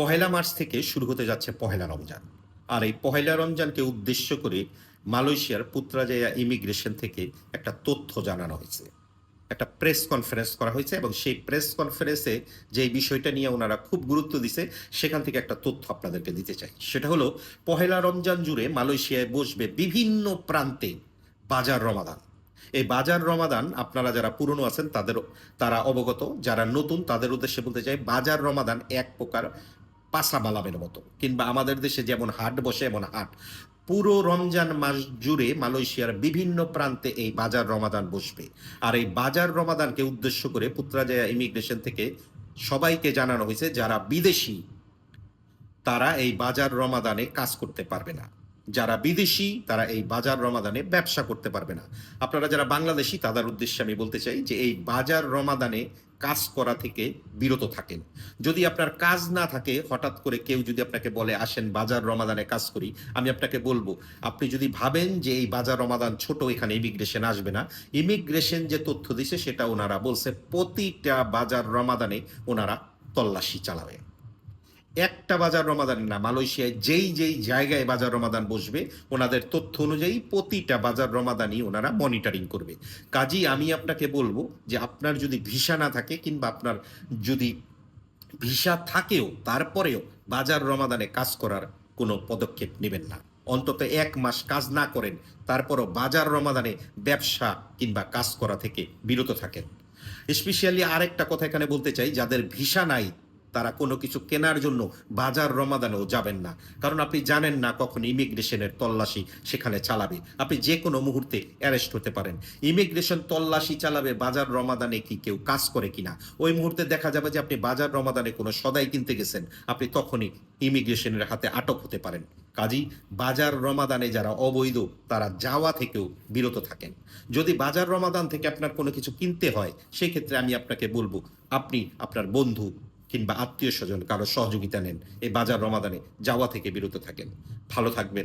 পহেলা March থেকে শুরু হতে যাচ্ছে পহেলা রমজান। আর এই পহেলা রমজানকে উদ্দেশ্য করে মালয়েশিয়ার পুত্রাজায়া ইমিগ্রেশন থেকে একটা তথ্য জানানো হয়েছে। একটা প্রেস কনফারেন্স করা হয়েছে এবং সেই প্রেস কনফারেন্সে যে বিষয়টা নিয়ে ওনারা খুব গুরুত্ব দিছে, সেখান থেকে একটা তথ্য আপনাদেরকে দিতে চাই। সেটা হলো, পহেলা রমজান জুড়ে মালয়েশিয়ায় বসবে বিভিন্ন প্রান্তে বাজার রমাদান। এই বাজার রমাদান, আপনারা যারা পুরনো আছেন, তাদের, তারা অবগত। যারা নতুন, তাদের উদ্দেশ্যে বলতে চাই, বাজার রমাদান এক প্রকার পাসা বালামের মতো। কিংবা আমাদের দেশে যেমন হাট বসে, এমন হাট। পুরো রমজান মাস জুড়ে মালয়েশিয়ার বিভিন্ন প্রান্তে এই বাজার রমাদান বসবে। আর এই বাজার রমাদানকে উদ্দেশ্য করে পুত্রাজয়া ইমিগ্রেশন থেকে সবাইকে জানানো হয়েছে, যারা বিদেশি, তারা এই বাজার রমাদানে কাজ করতে পারবে না। যারা বিদেশি, তারা এই বাজার রমাদানে ব্যবসা করতে পারবে না। আপনারা যারা বাংলাদেশি, তাদের উদ্দেশ্যে আমি বলতে চাই যে এই বাজার রমাদানে কাজ করা থেকে বিরত থাকেন। যদি আপনার কাজ না থাকে, হঠাৎ করে কেউ যদি আপনাকে বলে, আসেন, বাজার রমাদানে কাজ করি। আমি আপনাকে বলব, আপনি যদি ভাবেন যে এই বাজার রমাদান ছোট, এখানে ইমিগ্রেশন আসবে না ইমিগ্রেশন যে তথ্য দিছে, সেটা ওনারা বলছে, প্রতিটা বাজার রমাদানে ওনারা তল্লাশি চালাবে। একটা বাজার রমাদান না মালয়েশিয়ায় যেই যেই জায়গায় বাজার রমাদান বসবে, ওনাদের তথ্য অনুযায়ী প্রতিটা বাজার রমাদানই ওনারা মনিটরিং করবে। কাজী, আমি আপনাকে বলব যে আপনার যদি ভিসা না থাকে কিংবা আপনার যদি ভিসা থাকেও, তারপরেও বাজার রমাদানে কাজ করার কোনো পদক্ষেপ নেবেন না। অন্তত এক মাস কাজ না করেন, তারপরও বাজার রমাদানে ব্যবসা কিংবা কাজ করা থেকে বিরত থাকেন। স্পেশালি আরেকটা কথা এখানে বলতে চাই, যাদের ভিসা নাই তারা কোনো কিছু কেনার জন্য বাজার রমাদানেও যাবেন না। কারণ আপনি জানেন না কখন ইমিগ্রেশনের তল্লাশি সেখানে চালাবে। আপনি যে কোনো মুহূর্তে অ্যারেস্ট হতে পারেন। ইমিগ্রেশন তল্লাশি চালাবে বাজার রমাদানে কি কেউ কাজ করে কিনা? ওই মুহূর্তে দেখা যাবে যে আপনি বাজার রমাদানে কোনো সদাই কিনতে গেছেন। আপনি তখনই ইমিগ্রেশনের হাতে আটক হতে পারেন। কাজী, বাজার রমাদানে যারা অবৈধ, তারা যাওয়া থেকেও বিরত থাকেন। যদি বাজার রমাদান থেকে আপনার কোনো কিছু কিনতে হয়, সেক্ষেত্রে আমি আপনাকে বলব, আপনি আপনার বন্ধু কিংবা আত্মীয় স্বজন কারও সহযোগিতা নেন, এই বাজার রমাদানে যাওয়া থেকে বিরত থাকেন। ভালো থাকবেন।